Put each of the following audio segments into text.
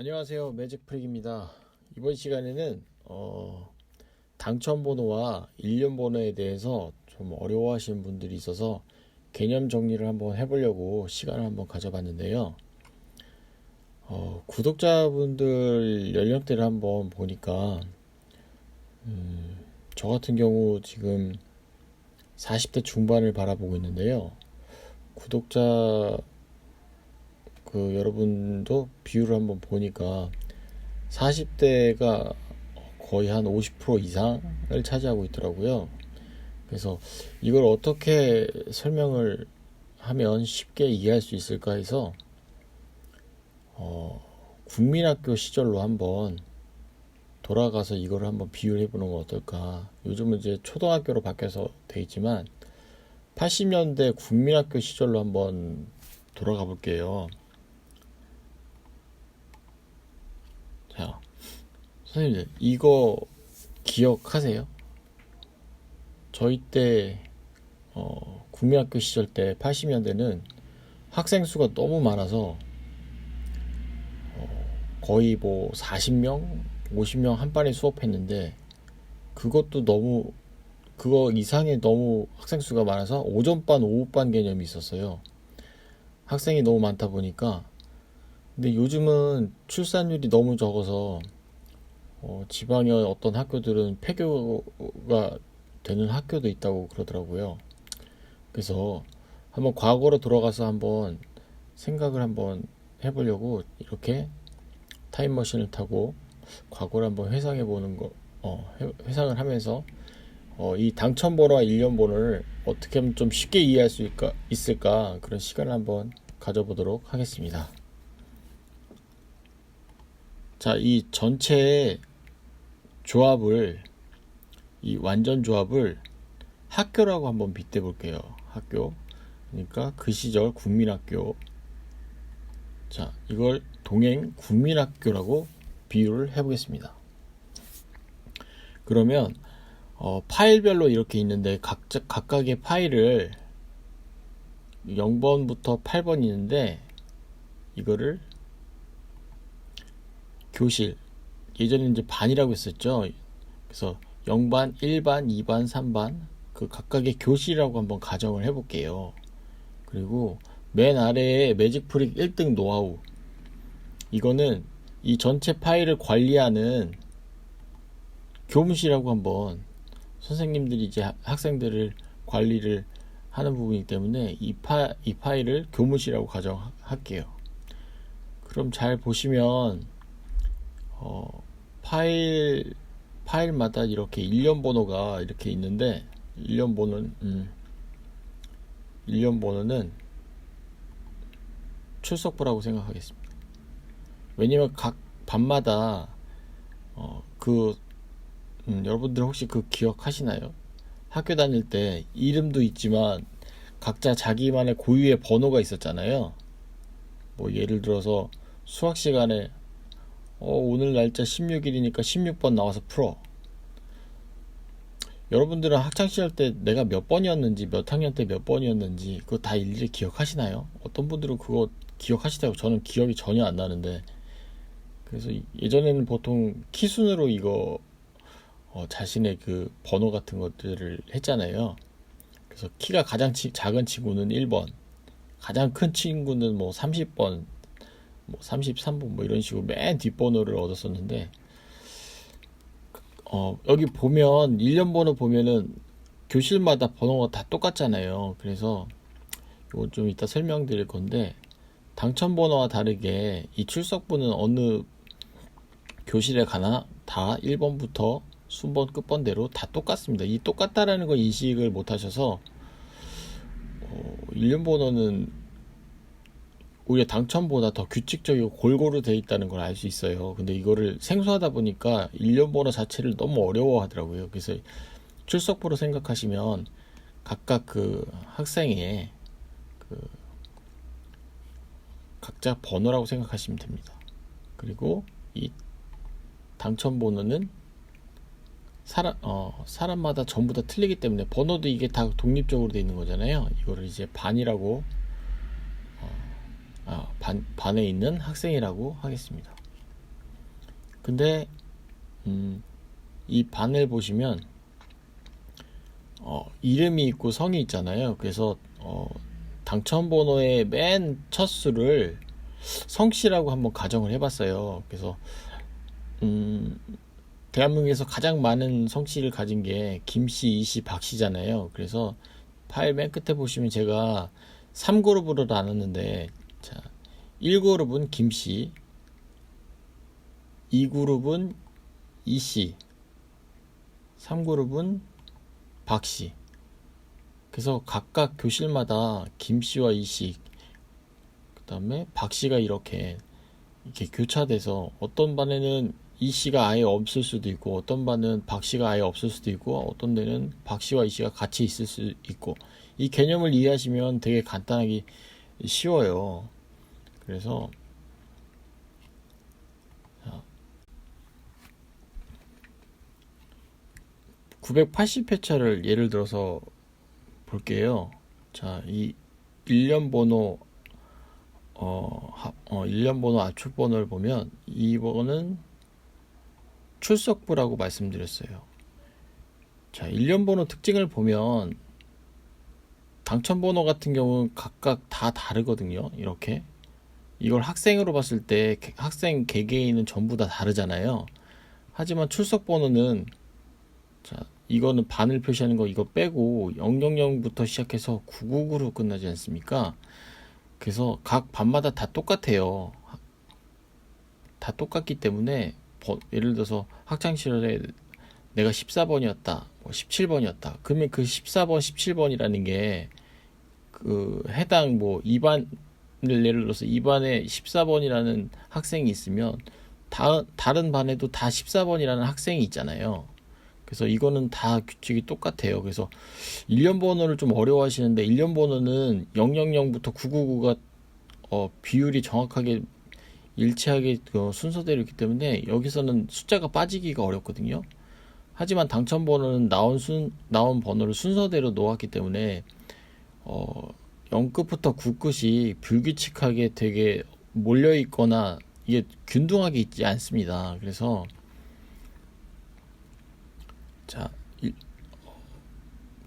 안녕하세요. 매직프릭입니다. 이번 시간에는 어, 당첨번호와 일련번호에 대해서 좀 어려워하시는 분들이 있어서 개념 정리를 한번 해보려고 시간을 한번 가져봤는데요. 어, 구독자분들 연령대를 한번 보니까 음, 저 같은 경우 지금 40대 중반을 바라보고 있는데요. 구독자 그 여러분도 비율을 한번 보니까 40대가 거의 한 50% 이상을 차지하고 있더라고요. 그래서 이걸 어떻게 설명을 하면 쉽게 이해할 수 있을까 해서 어, 국민학교 시절로 한번 돌아가서 이걸 한번 비유를 해보는 건 어떨까. 요즘은 이제 초등학교로 바뀌어서 돼 있지만 80년대 국민학교 시절로 한번 돌아가 볼게요. 자, 선생님들, 이거 기억하세요? 저희 때, 어, 국민학교 시절 때 80년대는 학생 수가 너무 많아서, 어, 거의 뭐 40명, 50명 한 반에 수업했는데, 그것도 너무, 그거 이상의 너무 학생 수가 많아서 오전반, 오후반 개념이 있었어요. 학생이 너무 많다 보니까, 근데 요즘은 출산율이 너무 적어서 어, 지방의 어떤 학교들은 폐교가 되는 학교도 있다고 그러더라고요. 그래서 한번 과거로 돌아가서 한번 생각을 한번 해보려고 이렇게 타임머신을 타고 과거를 한번 회상해 보는 거, 어, 회상을 하면서 어, 이 당첨번호와 일련번호를 어떻게 하면 좀 쉽게 이해할 수 있을까, 있을까 그런 시간을 한번 가져보도록 하겠습니다. 자, 이 전체의 조합을, 이 완전 조합을 학교라고 한번 빗대 볼게요. 학교. 그러니까 그 시절 국민학교. 자, 이걸 동행 국민학교라고 비유를 해 보겠습니다. 그러면, 어, 파일별로 이렇게 있는데, 각자, 각각의 파일을 0번부터 8번 있는데, 이거를 교실 예전에 이제 반이라고 했었죠. 그래서 0반, 1반, 2반, 3반 그 각각의 교실이라고 한번 가정을 해 볼게요. 그리고 맨 아래에 매직 프릭 1등 노하우 이거는 이 전체 파일을 관리하는 교무실이라고 한번 선생님들이 이제 학생들을 관리를 하는 부분이기 때문에 이, 파, 이 파일을 교무실이라고 가정할게요. 그럼 잘 보시면 어, 파일 파일마다 이렇게 일련 번호가 이렇게 있는데 일련 번호는 음, 일련 번호는 출석부라고 생각하겠습니다. 왜냐면 각 반마다 어, 그 음, 여러분들 혹시 그 기억하시나요? 학교 다닐 때 이름도 있지만 각자 자기만의 고유의 번호가 있었잖아요. 뭐 예를 들어서 수학 시간에 어, 오늘 날짜 16일이니까 16번 나와서 풀어. 여러분들은 학창시절 때 내가 몇 번이었는지, 몇 학년 때 몇 번이었는지, 그거 다 일일이 기억하시나요? 어떤 분들은 그거 기억하시다고 저는 기억이 전혀 안 나는데, 그래서 예전에는 보통 키순으로 이거, 어, 자신의 그 번호 같은 것들을 했잖아요. 그래서 키가 가장 치, 작은 친구는 1번, 가장 큰 친구는 뭐 30번, 뭐 33번 뭐 이런 식으로 맨 뒷번호를 얻었었는데 어, 여기 보면 1년 번호 보면은 교실마다 번호가 다 똑같잖아요. 그래서 이거 좀 이따 설명드릴 건데 당첨 번호와 다르게 이 출석부는 어느 교실에 가나 다 1번부터 순번 끝번대로 다 똑같습니다. 이 똑같다라는 걸 인식을 못 하셔서 어, 1년 번호는 오히려 당첨보다 더 규칙적이고 골고루 돼 있다는 걸 알 수 있어요. 근데 이거를 생소하다 보니까 일련 번호 자체를 너무 어려워 하더라고요. 그래서 출석부로 생각하시면 각각 그 학생의 그 각자 번호라고 생각하시면 됩니다. 그리고 이 당첨 번호는 사람 어 사람마다 전부 다 틀리기 때문에 번호도 이게 다 독립적으로 돼 있는 거잖아요. 이거를 이제 반이라고 반, 반에 있는 학생이라고 하겠습니다. 근데 음, 이 반을 보시면 어, 이름이 있고 성이 있잖아요. 그래서 어, 당첨 번호의 맨 첫 수를 성씨라고 한번 가정을 해봤어요. 그래서 음, 대한민국에서 가장 많은 성씨를 가진 게 김씨, 이씨, 박씨잖아요. 그래서 파일 맨 끝에 보시면 제가 3그룹으로 나눴는데 자, 1그룹은 김씨, 2그룹은 이씨, 3그룹은 박씨. 그래서 각각 교실마다 김씨와 이씨, 그 다음에 박씨가 이렇게 이렇게 교차돼서 어떤 반에는 이 씨가 아예 없을 수도 있고 어떤 반은 박 씨가 아예 없을 수도 있고 어떤 데는 박 씨와 이 씨가 같이 있을 수 있고 이 개념을 이해하시면 되게 간단하게 쉬워요. 그래서 980회차를 예를 들어서 볼게요. 자, 이 일련 번호 어, 하, 어 일련 번호 압축 번호를 보면 이번은 출석부라고 말씀드렸어요. 자, 일련 번호 특징을 보면 당첨 번호 같은 경우는 각각 다 다르거든요. 이렇게 이걸 학생으로 봤을 때 학생 개개인은 전부 다 다르잖아요. 하지만 출석 번호는 자, 이거는 반을 표시하는 거 이거 빼고 000부터 시작해서 999로 끝나지 않습니까? 그래서 각 반마다 다 똑같아요. 다 똑같기 때문에 예를 들어서 학창 시절에 내가 14번이었다, 뭐 17번이었다. 그러면 그 14번, 17번이라는 게 그 해당 뭐 2반을 예를 들어서 2반에 14번이라는 학생이 있으면 다, 다른 반에도 다 14번이라는 학생이 있잖아요. 그래서 이거는 다 규칙이 똑같아요. 그래서 1년 번호를 좀 어려워하시는데 1년 번호는 000부터 999가 어, 비율이 정확하게 일치하게 그 순서대로 있기 때문에 여기서는 숫자가 빠지기가 어렵거든요. 하지만 당첨 번호는 나온 순 나온 번호를 순서대로 놓았기 때문에 어 0급부터 9급이 불규칙하게 되게 몰려 있거나 이게 균등하게 있지 않습니다. 그래서 자, 이,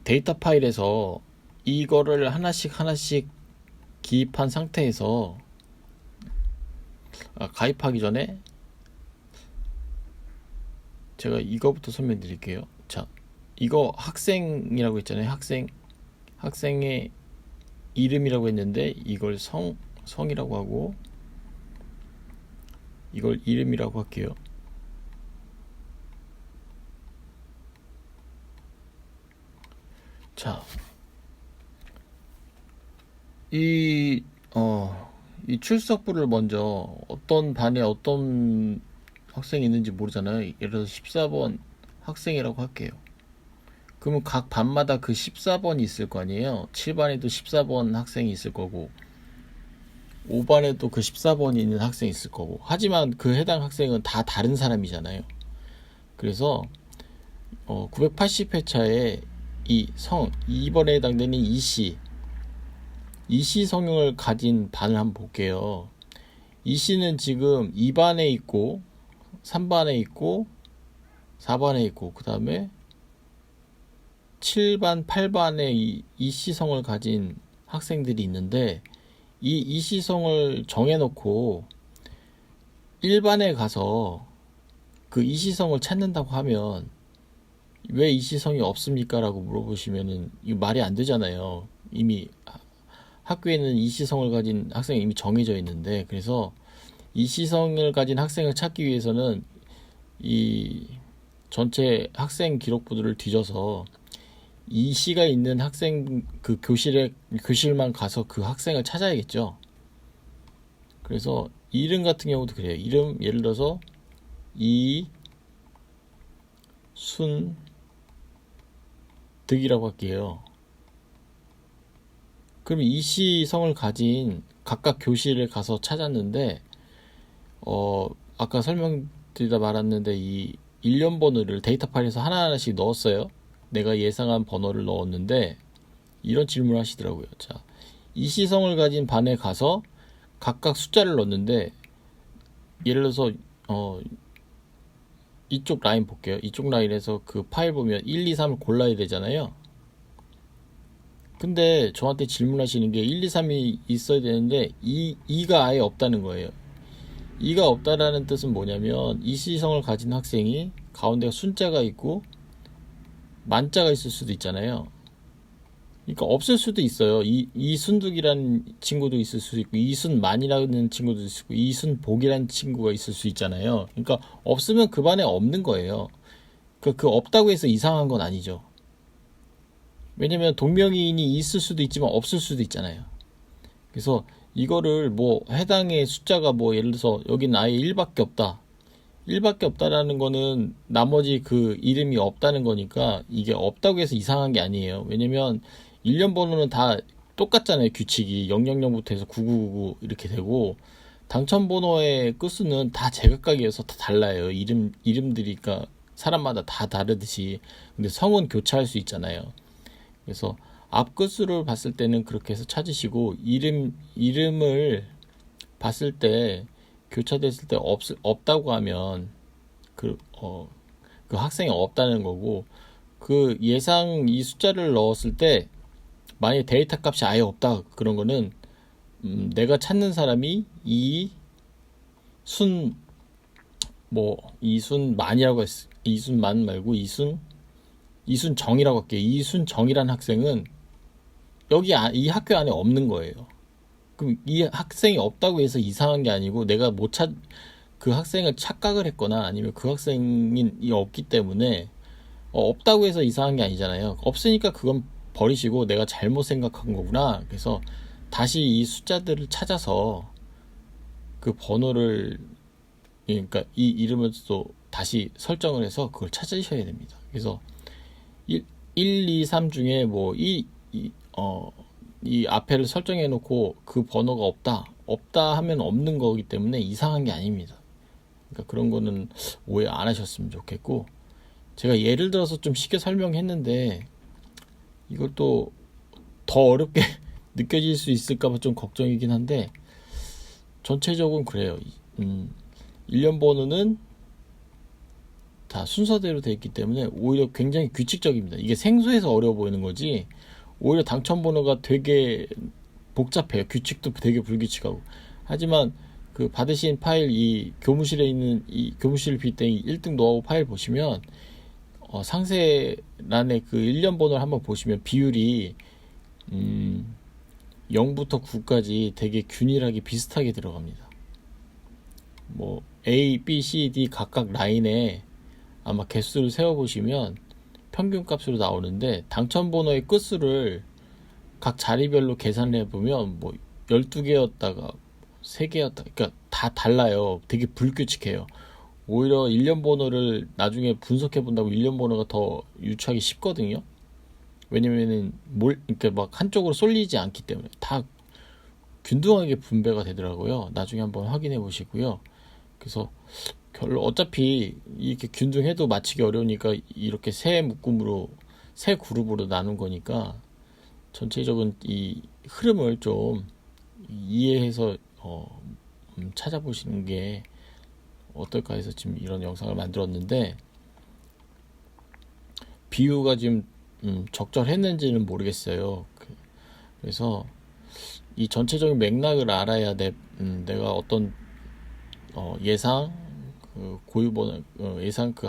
데이터 파일에서 이거를 하나씩 하나씩 기입한 상태에서 아, 가입하기 전에 제가 이거부터 설명드릴게요. 자, 이거 학생이라고 했잖아요. 학생 학생의 이름이라고 했는데 이걸 성 성이라고 하고 이걸 이름이라고 할게요. 자, 이, 어, 이 출석부를 먼저 어떤 반에 어떤 학생이 있는지 모르잖아요. 예를 들어서 14번 학생이라고 할게요. 그러면 각 반마다 그 14번이 있을 거 아니에요. 7반에도 14번 학생이 있을 거고, 5반에도 그 14번이 있는 학생이 있을 거고. 하지만 그 해당 학생은 다 다른 사람이잖아요. 그래서, 어, 980회차에 이 성, 2번에 해당되는 이시, 이시 성형을 가진 반을 한번 볼게요. 이시는 지금 2반에 있고, 3반에 있고, 4반에 있고, 그 다음에 7반, 8반에 이 이시성을 가진 학생들이 있는데, 이 이시성을 정해놓고 1반에 가서 그 이시성을 찾는다고 하면 왜 이시성이 없습니까? 라고 물어보시면은 이 말이 안 되잖아요. 이미 학교에는 이시성을 가진 학생이 이미 정해져 있는데 그래서 이시성을 가진 학생을 찾기 위해서는 이 전체 학생 기록부들을 뒤져서 이 시가 있는 학생 그 교실에 교실만 가서 그 학생을 찾아야겠죠. 그래서 이름 같은 경우도 그래요. 이름 예를 들어서 이 순 득이라고 할게요. 그럼 이시성을 가진 각각 교실을 가서 찾았는데 어 아까 설명드리다 말았는데 이 일련 번호를 데이터 파일에서 하나하나씩 넣었어요. 내가 예상한 번호를 넣었는데 이런 질문을 하시더라고요. 자, 이 시성을 가진 반에 가서 각각 숫자를 넣었는데 예를 들어서 어 이쪽 라인 볼게요. 이쪽 라인에서 그 파일 보면 1, 2, 3을 골라야 되잖아요. 근데 저한테 질문하시는 게 1, 2, 3이 있어야 되는데 2, 2가 아예 없다는 거예요. 2가 없다라는 뜻은 뭐냐면 이 시성을 가진 학생이 가운데가 순자가 있고 만자가 있을 수도 있잖아요. 그러니까 없을 수도 있어요. 이 이순득이라는 친구도 있을 수 있고 이순만이라는 친구도 있고 이순복이라는 친구가 있을 수 있잖아요. 그러니까 없으면 그 반에 없는 거예요. 그, 그 없다고 해서 이상한 건 아니죠. 왜냐면 동명이인이 있을 수도 있지만 없을 수도 있잖아요. 그래서 이거를 뭐 해당의 숫자가 뭐 예를 들어서 여기는 아예 1밖에 없다. 1밖에 없다라는 거는 나머지 그 이름이 없다는 거니까 이게 없다고 해서 이상한 게 아니에요. 왜냐면 일련 번호는 다 똑같잖아요. 규칙이 000부터 해서 9999 이렇게 되고 당첨 번호의 끝수는 다 제각각이어서 다 달라요. 이름 이름들이니까 사람마다 다 다르듯이 근데 성은 교차할 수 있잖아요. 그래서 앞 끝수를 봤을 때는 그렇게 해서 찾으시고 이름 이름을 봤을 때 교차됐을 때 없, 없다고 하면 그, 어, 그 학생이 없다는 거고 그 예상 이 숫자를 넣었을 때 만약에 데이터 값이 아예 없다 그런 거는 음, 내가 찾는 사람이 이 순 뭐 이순 만이라고 했 이순 만 말고 이순 이순 정이라고 할게요. 이순 정이란 학생은 여기 아, 이 학교 안에 없는 거예요. 그럼 이 학생이 없다고 해서 이상한 게 아니고 내가 못 찾 그 학생을 착각을 했거나 아니면 그 학생이 없기 때문에 어, 없다고 해서 이상한 게 아니잖아요. 없으니까 그건 버리시고 내가 잘못 생각한 거구나. 그래서 다시 이 숫자들을 찾아서 그 번호를 그러니까 이 이름을 또 다시 설정을 해서 그걸 찾으셔야 됩니다. 그래서 1, 1 2, 3 중에 뭐 이, 이, 어, 이 앞에를 설정해 놓고 그 번호가 없다. 없다 하면 없는 거기 때문에 이상한 게 아닙니다. 그러니까 그런 거는 오해 안 하셨으면 좋겠고 제가 예를 들어서 좀 쉽게 설명했는데 이걸 또 더 어렵게 느껴질 수 있을까봐 좀 걱정이긴 한데 전체적으로 그래요. 음, 1년 번호는 다 순서대로 되어 있기 때문에 오히려 굉장히 규칙적입니다. 이게 생소해서 어려워 보이는 거지 오히려 당첨 번호가 되게 복잡해요. 규칙도 되게 불규칙하고. 하지만 그 받으신 파일 이 교무실에 있는 이 교무실 빗대기 1등 노하우 파일 보시면 어, 상세란에 그 1년 번호를 한번 보시면 비율이 음 0부터 9까지 되게 균일하게 비슷하게 들어갑니다. 뭐 A, B, C, D 각각 라인에 아마 개수를 세워 보시면 평균 값으로 나오는데 당첨 번호의 끝수를 각 자리별로 계산을 해보면 뭐 12개였다가 3개였다 그러니까 다 달라요. 되게 불규칙해요. 오히려 1년 번호를 나중에 분석해 본다고 1년 번호가 더 유추하기 쉽거든요. 왜냐면은 뭘 그러니까 막 한쪽으로 쏠리지 않기 때문에 다 균등하게 분배가 되더라고요. 나중에 한번 확인해 보시고요. 그래서 별로 어차피 이렇게 균등해도 맞히기 어려우니까 이렇게 세 묶음으로 세 그룹으로 나눈 거니까 전체적인 이 흐름을 좀 이해해서 어, 음, 찾아보시는 게 어떨까 해서 지금 이런 영상을 만들었는데 비유가 지금 음, 적절했는지는 모르겠어요. 그, 그래서 이 전체적인 맥락을 알아야 내, 음, 내가 어떤 어, 예상 그 고유 번호 어, 예상 그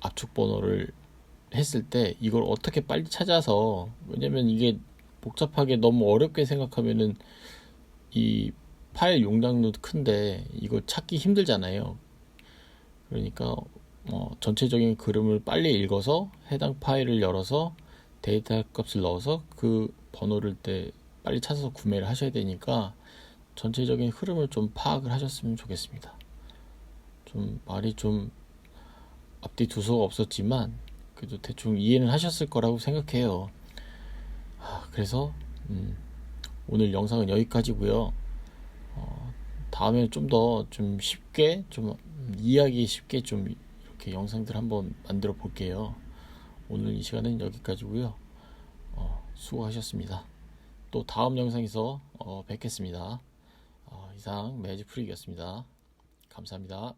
압축 번호를 했을 때 이걸 어떻게 빨리 찾아서 왜냐면 이게 복잡하게 너무 어렵게 생각하면은 이 파일 용량도 큰데 이걸 찾기 힘들잖아요. 그러니까 어, 전체적인 그림을 빨리 읽어서 해당 파일을 열어서 데이터 값을 넣어서 그 번호를 때 빨리 찾아서 구매를 하셔야 되니까 전체적인 흐름을 좀 파악을 하셨으면 좋겠습니다. 좀 말이 좀 앞뒤 두서가 없었지만 그래도 대충 이해는 하셨을 거라고 생각해요. 아, 그래서 음, 오늘 영상은 여기까지고요. 어, 다음에 좀 더좀 좀 쉽게 좀 이해하기 쉽게 좀 이렇게 영상들 한번 만들어 볼게요. 오늘 이 시간은 여기까지고요. 어, 수고하셨습니다. 또 다음 영상에서 어, 뵙겠습니다. 어, 이상 매직 프릭이었습니다. 감사합니다.